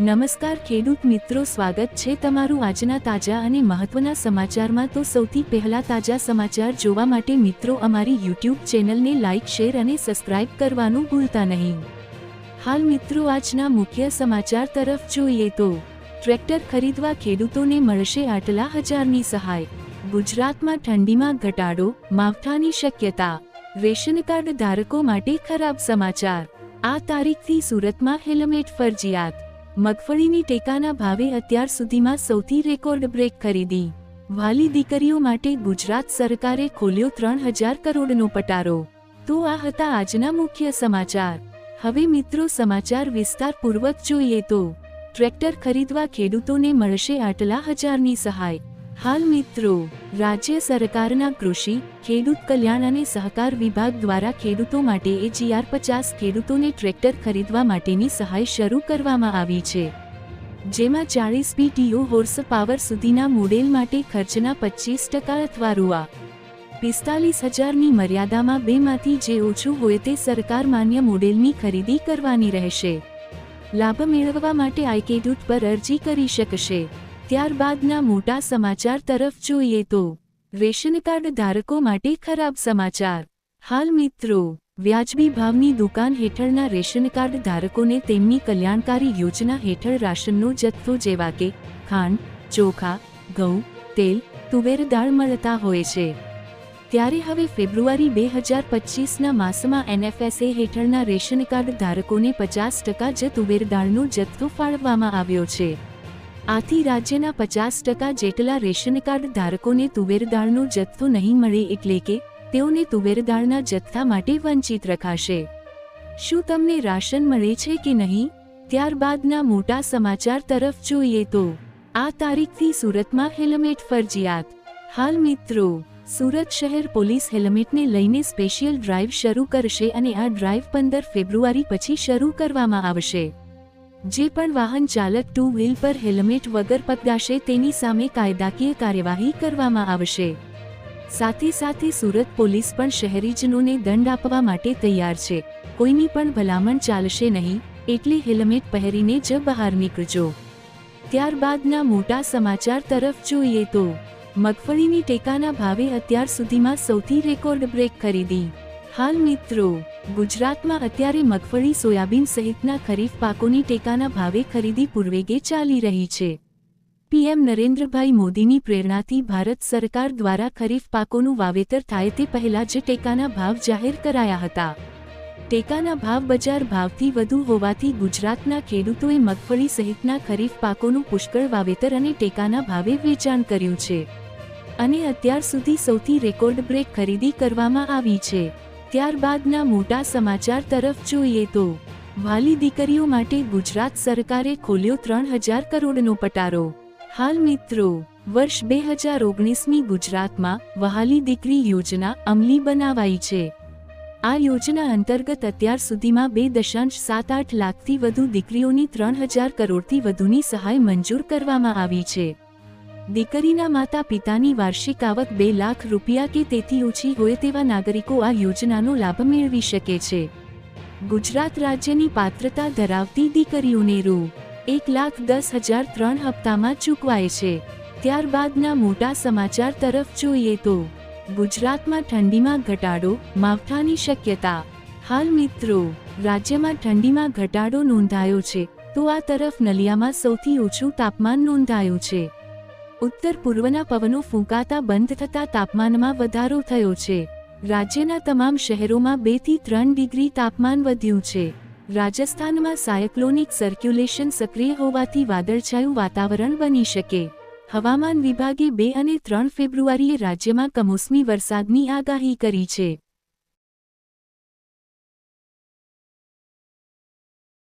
નમસ્કાર ખેડૂત મિત્રો, સ્વાગત છે તમારું આજના તાજા અને મહત્વના સમાચારમાં. તો સૌથી પહેલા તાજા સમાચાર જોવા માટે મિત્રો, અમારી યુટ્યુબ ચેનલને લાઇક શેર અને સબસ્ક્રાઇબ કરવાનું ભૂલતા નહીં. હાલ મિત્રો, આજના મુખ્ય સમાચાર તરફ જોઈએ તો, ટ્રેક્ટર ખરીદવા ખેડૂતોને મળશે આટલા હજારની સહાય. ગુજરાતમાં ઠંડીમાં ઘટાડો, માવઠાની શક્યતા. રેશન કાર્ડ ધારકો માટે ખરાબ સમાચાર. આ તારીખથી સુરતમાં હેલ્મેટ ફરજિયાત. મગફળીની ટેકાના ભાવે અત્યાર સુધીમાં સૌથી રેકોર્ડ બ્રેક ખરીદી. વાલી દીકરીઓ માટે ગુજરાત સરકારે ખોલ્યો ત્રણ હજાર કરોડનો પટારો. તો આ હતા આજના મુખ્ય સમાચાર. હવે મિત્રો સમાચાર વિસ્તારપૂર્વક જોઈએ તો, ટ્રેક્ટર ખરીદવા ખેડૂતોને મળશે આટલા હજારની સહાય. હાલ મિત્રો, રાજ્ય સરકારના કૃષિ, ખેડૂત કલ્યાણ અને સહકાર વિભાગ દ્વારા ખેડૂતો માટે એજીઆર પચાસ ખેડૂતોને ટ્રેક્ટર ખરીદવા માટેની સહાય શરૂ કરવામાં આવી છે. જેમાં ચાળીસ પીટીઓ હોર્સ પાવર સુધીના મોડેલ માટે ખર્ચના પચીસ ટકા અથવા રૂઆ પિસ્તાલીસ હજારની મર્યાદામાં બેમાંથી જે ઓછું હોય તે સરકાર માન્ય મોડેલની ખરીદી કરવાની રહેશે. લાભ મેળવવા માટે આઈકેડૂટ પર અરજી કરી શકશે. ત્યારબાદના મોટા સમાચાર તરફ જોઈએ તો રેશન કાર્ડ ધારકો માટે ખરાબ સમાચાર. હાલ મિત્રો, વ્યાજબી ભાવની દુકાન હેઠળના રેશન કાર્ડ ધારકોને તેમની કલ્યાણકારી યોજના હેઠળ રાશનનો જથ્થો જેવા કે ખાંડ, ચોખા, ઘઉં, તેલ, તુવેર, દાળ મળતા હોય છે. ત્યારે હવે ફેબ્રુઆરી બે હજાર પચીસના માસમાં એનએફએસએ હેઠળના રેશન કાર્ડ ધારકોને પચાસ ટકા જ તુવેર, દાળનો જથ્થો ફાળવવામાં આવ્યો છે. આથી રાજ્યના પચાસ ટકા જેટલા રેશન કાર્ડ ધારકોને તુવેર દાળનો જથ્થો નહીં મળે એટલે કે તેઓને તુવેર દાળના જથ્થા માટે વંચિત રખાશે. શું તમને રાશન મળે છે કે નહીં? ત્યારબાદના મોટા સમાચાર તરફ જોઈએ તો આ તારીખથી સુરતમાં હેલ્મેટ ફરજિયાત. હાલ મિત્રો, સુરત શહેર પોલીસ હેલ્મેટને લઈને સ્પેશિયલ ડ્રાઈવ શરૂ કરશે અને આ ડ્રાઈવ પંદર ફેબ્રુઆરી પછી શરૂ કરવામાં આવશે. જે પણ વાહન ચાલક ટુ વ્હીલ પર હેલ્મેટ વગર પકડાશે તેની સામે કાયદાકીય કાર્યવાહી કરવામાં આવશે. સાથે સાથે સુરત પોલીસ પણ શહેરીજનોને દંડ આપવા માટે તૈયાર છે. કોઈની પણ ભલામણ ચાલશે નહીં, એટલે હેલ્મેટ પહેરીને જ બહાર નીકળજો. ત્યારબાદના મોટા સમાચાર તરફ જોઈએ તો, મગફળીની ટેકાના ભાવે અત્યાર સુધીમાં સૌથી રેકોર્ડ બ્રેક ખરીદી. હાલ મિત્રો, ગુજરાતમાં અત્યારે મગફળી, સોયાબીન સહિતના ખરીફ પાકોની ટેકાના ભાવે ખરીદી પૂર્વેગે ચાલી રહી છે. પીએમ નરેન્દ્રભાઈ મોદીની પ્રેરણાથી ભારત સરકાર દ્વારા ખરીફ પાકોનું વાવેતર થાય તે પહેલા જ ટેકાના ભાવ જાહેર કરાયા હતા. ટેકાના ભાવ બજાર ભાવથી વધુ હોવાથી ગુજરાતના ખેડૂતોએ મગફળી સહિતના ખરીફ પાકોનું પુષ્કળ વાવેતર અને ટેકાના ભાવે વેચાણ કર્યું છે. અને અત્યાર સુધી સૌથી રેકોર્ડ બ્રેક ખરીદી કરવામાં આવી છે. ત્યારબાદના મોટા સમાચાર તરફ જોઈએ તો, વાલી દીકરીઓ માટે ગુજરાત સરકારે ખોલ્યો ત્રણ હજાર કરોડનો પટારો. હાલ મિત્રો, વર્ષ બે હજાર ઓગણીસમી ગુજરાતમાં વહાલી દીકરી યોજના અમલી બનાવાઈ છે. આ યોજના અંતર્ગત અત્યાર સુધીમાં બે દશાંશ સાત આઠ લાખથી વધુ દીકરીઓની ત્રણ હજાર કરોડથી વધુની સહાય મંજૂર કરવામાં આવી છે. દીકરીના માતા પિતાની વાર્ષિક આવક બે લાખ રૂપિયા કે તેથી ઓછી હોય તેવા નાગરિકો આ યોજનાનો લાભ મેળવી શકે છે. ગુજરાત રાજ્યની પાત્રતા ધરાવતી દીકરીઓને રૂ. એક લાખ દસ હજાર ત્રણ હપ્તામાં ચૂકવાય છે. ત્યારબાદના મોટા સમાચાર તરફ જોઈએ તો, ગુજરાતમાં ઠંડીમાં ઘટાડો, માવઠાની શક્યતા. હાલ મિત્રો, રાજ્યમાં ઠંડીમાં ઘટાડો નોંધાયો છે, તો આ તરફ નલિયામાં સૌથી ઓછું તાપમાન નોંધાયું છે. ઉત્તર પૂર્વના પવનો ફૂંકાતા બંધ થતા તાપમાનમાં વધારો થયો છે. રાજ્યના તમામ શહેરોમાં બેથી ત્રણ ડિગ્રી તાપમાન વધ્યું છે. રાજસ્થાનમાં સાયક્લોનિક સર્ક્યુલેશન સક્રિય હોવાથી વાદળછાયું વાતાવરણ બની શકે. હવામાન વિભાગે બે અને ત્રણ ફેબ્રુઆરીએ રાજ્યમાં કમોસમી વરસાદની આગાહી કરી છે.